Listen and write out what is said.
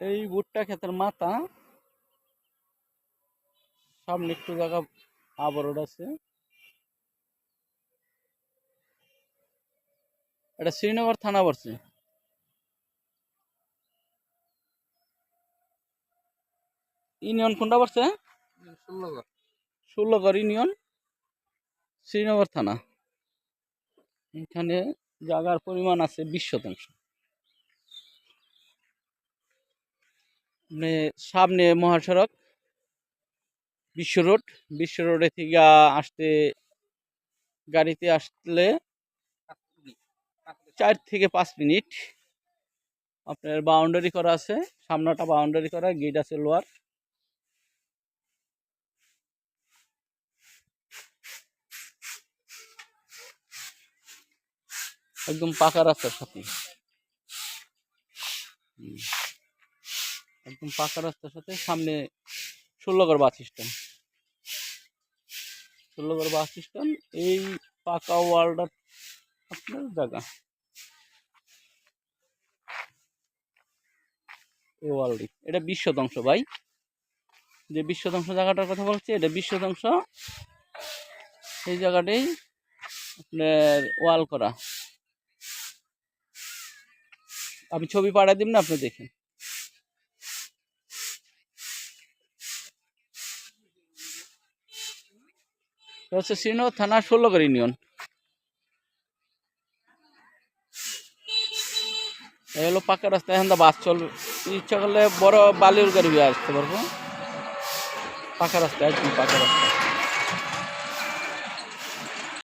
এই ভুট্টা ক্ষেতের মাথা। সামনে একটু জায়গা আবরণ আছে। এটা শ্রীনগর থানা পড়ছে। ইউনিয়ন কোনটা পড়ছে? ষোলোগড় ষোলোগড় ইউনিয়ন শ্রীনগর থানা। এখানে জায়গার পরিমাণ আছে বিশ শতাংশ। মানে সামনে মহাসড়ক, বিশ্ব রোড, বিশ্ব রোডে থেকে আসতে, গাড়িতে আসলে চার থেকে পাঁচ মিনিট। আপনার বাউন্ডারি করা আছে, সামনাটা বাউন্ডারি করা গেট আছে লোয়ার একদম পাকা রাস্তার সাথে। একদম পাকা রাস্তার সাথে সামনে Shologhar bus stand. Shologhar bus stand, এই পাকা ওয়ার্ল্ডার আপনার জায়গা। ওয়ার্ল্ডই এটা বিশ শতাংশ ভাই। যে বিশ শতাংশ জায়গাটার কথা বলছি, এটা বিশ শতাংশ। সেই জায়গাটাই আপনার ওয়াল করা। আমি ছবি পাঠিয়ে দিব না, আপনি দেখেন। হচ্ছে শ্রীনগর থানা ষোলোগড় ইউনিয়ন। এই হলো পাকা রাস্তা, এখন বাস চলবে। ইচ্ছা করলে বড় বালির গাড়ি আসতে পারব। পাকা রাস্তা, একদম পাকা রাস্তা।